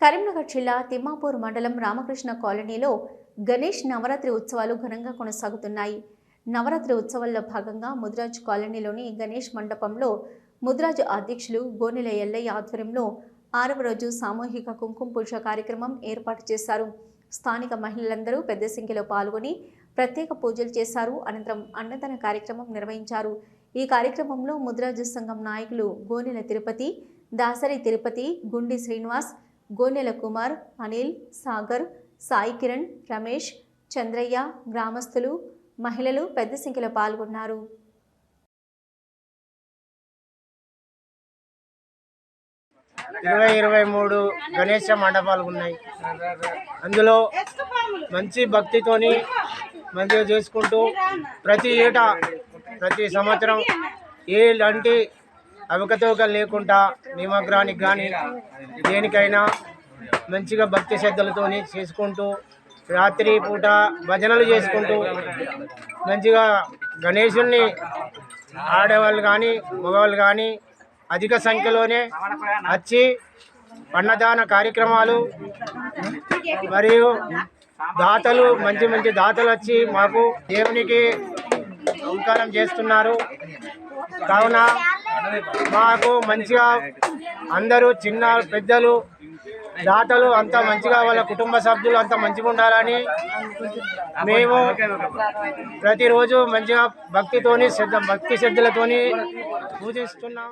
కరీంనగర్ జిల్లా తిమ్మాపూర్ మండలం రామకృష్ణ కాలనీలో గణేష్ నవరాత్రి ఉత్సవాలు ఘనంగా కొనసాగుతున్నాయి. నవరాత్రి ఉత్సవాల్లో భాగంగా ముద్రాజ్ కాలనీలోని గణేష్ మండపంలో ముద్రాజ్ అధ్యక్షులు గోనెల ఎల్లయ్య ఆధ్వర్యంలో ఆరవ రోజు సామూహిక కుంకుమ పూజ కార్యక్రమం ఏర్పాటు చేశారు. స్థానిక మహిళలందరూ పెద్ద సంఖ్యలో పాల్గొని ప్రత్యేక పూజలు చేశారు. అనంతరం అన్నదాన కార్యక్రమం నిర్వహించారు. ఈ కార్యక్రమంలో ముద్రాజు సంఘం నాయకులు గోనెల తిరుపతి దాసరి తిరుపతి గుండి శ్రీనివాస్ గోనెల కుమార్ అనిల్ సాగర్ సాయి కిరణ్ రమేష్ చంద్రయ్య గ్రామస్తులు మహిళలు పెద్ద సంఖ్యలో పాల్గొన్నారు. ఇరవై ఇరవై మూడు గణేష మండపాలు ఉన్నాయి. అందులో మంచి భక్తితోని మంచిగా చేసుకుంటూ ప్రతి ఏటా ప్రతి సంవత్సరం ఏ లాంటి అవకతవకలు లేకుండా నిమగ్రానికి కానీ దేనికైనా మంచిగా భక్తి శ్రద్ధలతోని చేసుకుంటూ రాత్రి పూట భజనలు చేసుకుంటూ మంచిగా గణేశుణ్ణి ఆడేవాళ్ళు కానీ మగవాళ్ళు కానీ అధిక సంఖ్యలోనే వచ్చి అన్నదాన కార్యక్రమాలు మరియు దాతలు మంచి మంచి దాతలు వచ్చి మాకు దేవునికి ఓంకారం చేస్తున్నారు. కావున మాకు మంచిగా అందరూ చిన్న పెద్దలు దాతలు అంతా మంచిగా వాళ్ళ కుటుంబ సభ్యులు అంత మంచిగా ఉండాలని మేము ప్రతిరోజు మంచిగా భక్తితోని శ్రద్ధ భక్తి శ్రద్ధలతోని పూజిస్తున్నాం.